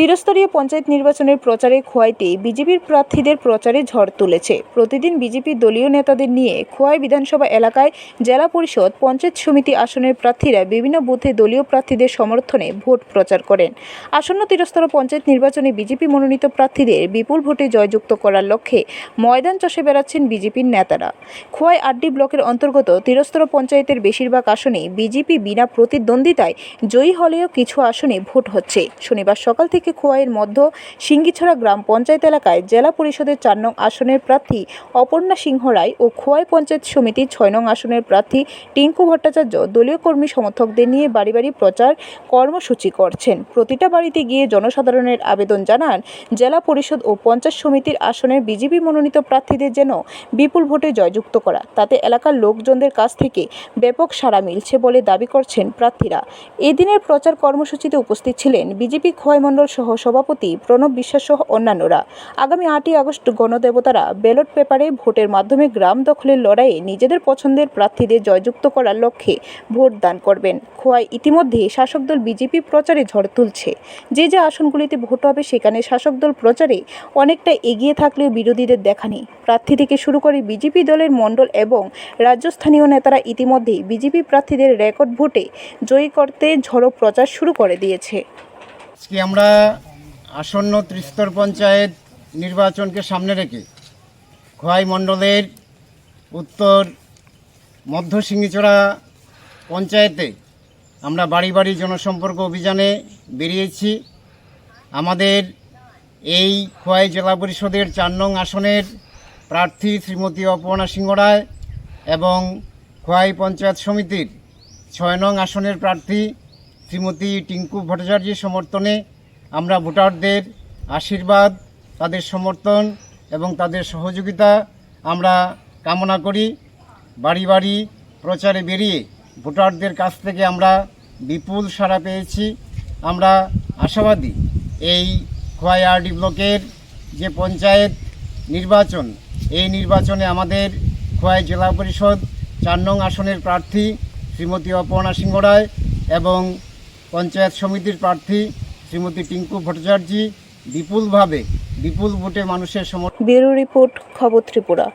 ত্রিস্তরীয় পঞ্চায়েত নির্বাচনের প্রচারে খোয়াইতে বিজেপির প্রার্থীদের প্রচারে ঝড় তুলেছে। প্রতিদিন বিজেপি দলীয় নেতাদের নিয়ে খোয়াই বিধানসভা এলাকায় জেলা পরিষদ, পঞ্চায়েত সমিতি আসনের প্রার্থীরা বিভিন্ন বুথে দলীয় প্রার্থীদের সমর্থনে ভোট প্রচার করেন। আসন্ন ত্রিস্তর পঞ্চায়েত নির্বাচনে বিজেপি মনোনীত প্রার্থীদের বিপুল ভোটে জয়যুক্ত করার লক্ষ্যে ময়দান চষে বেড়াচ্ছেন বিজেপির নেতারা। খোয়াই আড্ডি ব্লকের অন্তর্গত ত্রিস্তর পঞ্চায়েতের বেশিরভাগ আসনে বিজেপি বিনা প্রতিদ্বন্দ্বিতায় জয়ী হলেও কিছু আসনে ভোট হচ্ছে। শনিবার সকাল থেকে খোয়াইয়ের মধ্য সিঙ্গিছড়া গ্রাম পঞ্চায়েত এলাকায় জেলা পরিষদের চার নং আসনের প্রার্থী অপর্ণা সিংহ রায় ও খোয়াই পঞ্চায়েত সমিতির ছয় নং আসনের প্রার্থী টিঙ্কু ভট্টাচার্য দলীয় কর্মী সমর্থকদের নিয়ে বাড়ি বাড়ি প্রচার কর্মসূচি করছেন। প্রতিটা বাড়িতে গিয়ে জনসাধারণের আবেদন জানান জেলা পরিষদ ও পঞ্চায়েত সমিতির আসনের বিজেপি মনোনীত প্রার্থীদের যেন বিপুল ভোটে জয়যুক্ত করা, তাতে এলাকার লোকজনদের কাছ থেকে ব্যাপক সাড়া মিলছে বলে দাবি করছেন প্রার্থীরা। এদিনের প্রচার কর্মসূচিতে উপস্থিত ছিলেন বিজেপি খোয়াই মণ্ডল সহ সভাপতি প্রণব বিশ্বাস সহ অন্যান্যরা। আগামী আটই আগস্ট গণদেবতারা ব্যালট পেপারে ভোটের মাধ্যমে গ্রাম দখলের লড়াইয়ে নিজেদের পছন্দের প্রার্থীদের জয়যুক্ত করার লক্ষ্যে ভোট দান করবেন। খোয়াই ইতিমধ্যে শাসক দল বিজেপি প্রচারে ঝড় তুলছে। যে যে আসনগুলিতে ভোট হবে সেখানে শাসক দল প্রচারে অনেকটা এগিয়ে থাকলেও বিরোধীদের দেখা নেই। প্রার্থী থেকে শুরু করে বিজেপি দলের মণ্ডল এবং রাজ্যস্থানীয় নেতারা ইতিমধ্যেই বিজেপি প্রার্থীদের রেকর্ড ভোটে জয়ী করতে ঝড়ো প্রচার শুরু করে দিয়েছে। আজকে আমরা আসন্ন ত্রিস্তর পঞ্চায়েত নির্বাচনকে সামনে রেখে খোয়াই মণ্ডলের উত্তর মধ্য সিঙ্গিচড়া পঞ্চায়েতে আমরা বাড়ি বাড়ি জনসম্পর্ক অভিযানে বেরিয়েছি। আমাদের এই খোয়াই জেলা পরিষদের চার নং আসনের প্রার্থী শ্রীমতী অপর্ণা সিংহ রায় এবং খোয়াই পঞ্চায়েত সমিতির ছয় নং আসনের প্রার্থী শ্রীমতী টিঙ্কু ভট্টাচার্যের সমর্থনে আমরা ভোটারদের আশীর্বাদ, তাদের সমর্থন এবং তাদের সহযোগিতা আমরা কামনা করি। বাড়ি বাড়ি প্রচারে বেরিয়ে ভোটারদের কাছ থেকে আমরা বিপুল সাড়া পেয়েছি। আমরা আশাবাদী এই খোয়াই আরডি ব্লকের যে পঞ্চায়েত নির্বাচন, এই নির্বাচনে আমাদের খোয়াই জেলা পরিষদ চার নং আসনের প্রার্থী শ্রীমতী অপর্ণা সিংহ রায় এবং পঞ্চায়েত সমিতির প্রার্থী শ্রীমতী টিঙ্কু ভট্টাচার্য বিপুলভাবে, বিপুল ভোটে মানুষের সমর্থন ব্যুরো রিপোর্ট, খবর ত্রিপুরা।